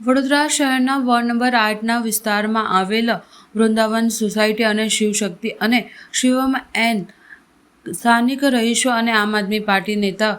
વડોદરા શહેરના ward number આઠના વિસ્તારમાં આવેલ વૃંદાવન સોસાયટી અને શિવશક્તિ અને શિવમ એન સ્થાનિક રહીશો અને આમ આદમી પાર્ટી નેતા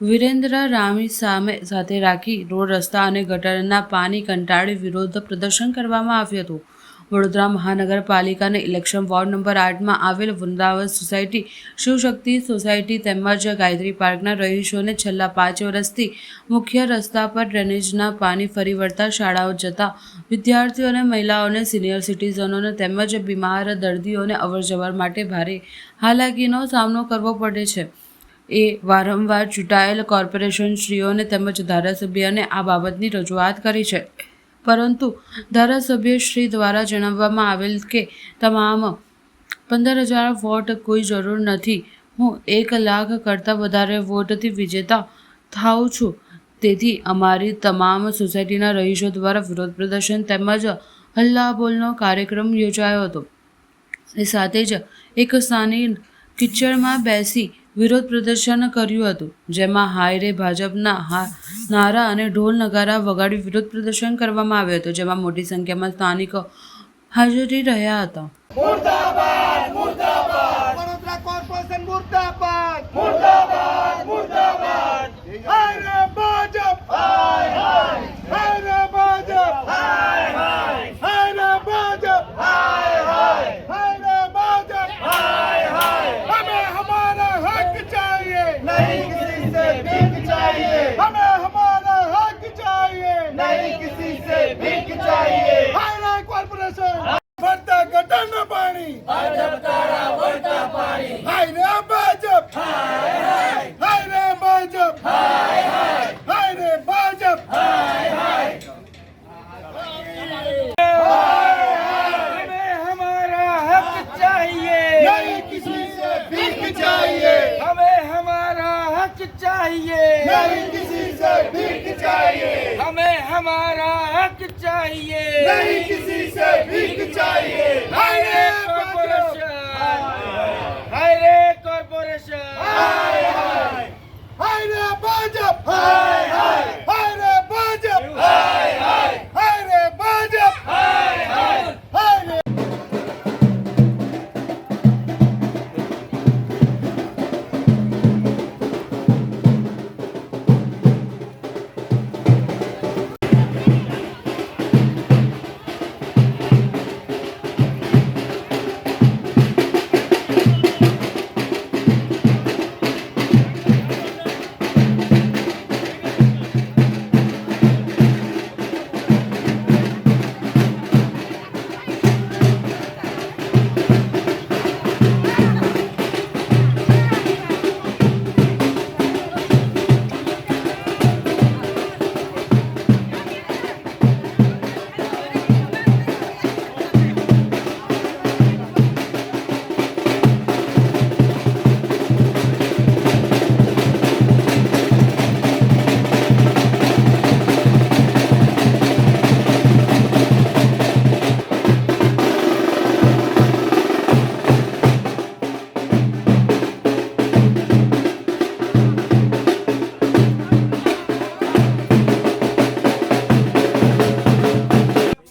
વિરેન્દ્ર રામી સામે સાથે રાખી રોડ રસ્તા અને ગટરના પાણી કંટાળી વિરોધ પ્રદર્શન કરવામાં આવ્યું હતું. વડોદરા મહાનગરપાલિકાના ઇલેક્શન વોર્ડ નંબર આઠમાં આવેલ વૃંદાવન સોસાયટી શિવશક્તિ સોસાયટી તેમજ ગાયત્રી પાર્કના રહીશોને છેલ્લા પાંચ વર્ષથી મુખ્ય રસ્તા પર ડ્રેનેજના પાણી ફરી વળતા શાળાઓ જતા વિદ્યાર્થીઓ અને મહિલાઓને સિનિયર સિટીઝનોને તેમજ બીમાર દર્દીઓને અવરજવર માટે ભારે હાલાકીનો સામનો કરવો પડે છે. એ વારંવાર ચૂંટાયેલ કોર્પોરેશન શ્રીઓને તેમજ ધારાસભ્યને આ બાબતની રજૂઆત કરી છે. પરંતુ ધારાસભ્યશ્રી દ્વારા જણાવવામાં આવેલ કે તમામ પંદર હજાર વોટ કોઈ જરૂર નથી. હું એક લાખ કરતાં વધારે વોટથી વિજેતા થાઉં છું. તેથી અમારી તમામ સોસાયટીના રહીશો દ્વારા વિરોધ પ્રદર્શન તેમજ હલ્લાબોલનો કાર્યક્રમ યોજાયો હતો. એ સાથે જ એક સ્થાનિક કિચડમાં બેસી વિરોધ પ્રદર્શન કર્યું હતું, જેમાં હાયરે ભાજપના હા, નારા અને ઢોલ નગારા વગાડી વિરોધ પ્રદર્શન કરવામાં આવ્યું હતું, જેમાં મોટી સંખ્યામાં સ્થાનિકો હાજરી રહ્યા હતા. चाहिए नहीं किसी से भीख चाहिए हमें हमारा हक चाहिए नहीं किसी से भीख चाहिए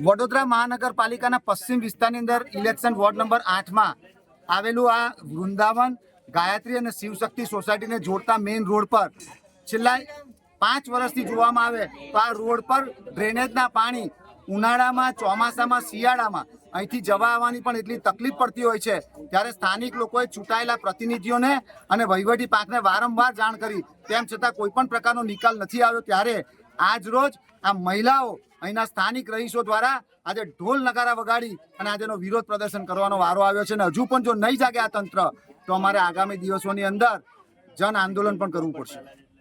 વડોદરા મહાનગરપાલિકાના પશ્ચિમ વિસ્તારની અંદર ઇલેક્શન વોર્ડ નંબર આઠમાં આવેલું આ વૃંદાવન ગાયત્રી અને શિવશક્તિ સોસાયટીને જોડતા મેઇન રોડ પર છેલ્લા પાંચ વર્ષથી જોવામાં આવે તો આ રોડ પર ડ્રેનેજના પાણી ઉનાળામાં, ચોમાસામાં, શિયાળામાં અહીંથી જવા આવવાની પણ એટલી તકલીફ પડતી હોય છે. ત્યારે સ્થાનિક લોકોએ ચૂંટાયેલા પ્રતિનિધિઓને અને વહીવટી પાંખને વારંવાર જાણ કરી. તેમ છતાં કોઈ પણ પ્રકારનો નિકાલ નથી આવ્યો. ત્યારે આજ રોજ આ મહિલાઓ અહીંના સ્થાનિક રહીશો દ્વારા આજે ઢોલ નગારા વગાડી અને આજેનો વિરોધ પ્રદર્શન કરવાનો વારો આવ્યો છે અને હજુ પણ જો નહીં જાગે આ તંત્ર, તો અમારે આગામી દિવસોની અંદર જન આંદોલન પણ કરવું પડશે.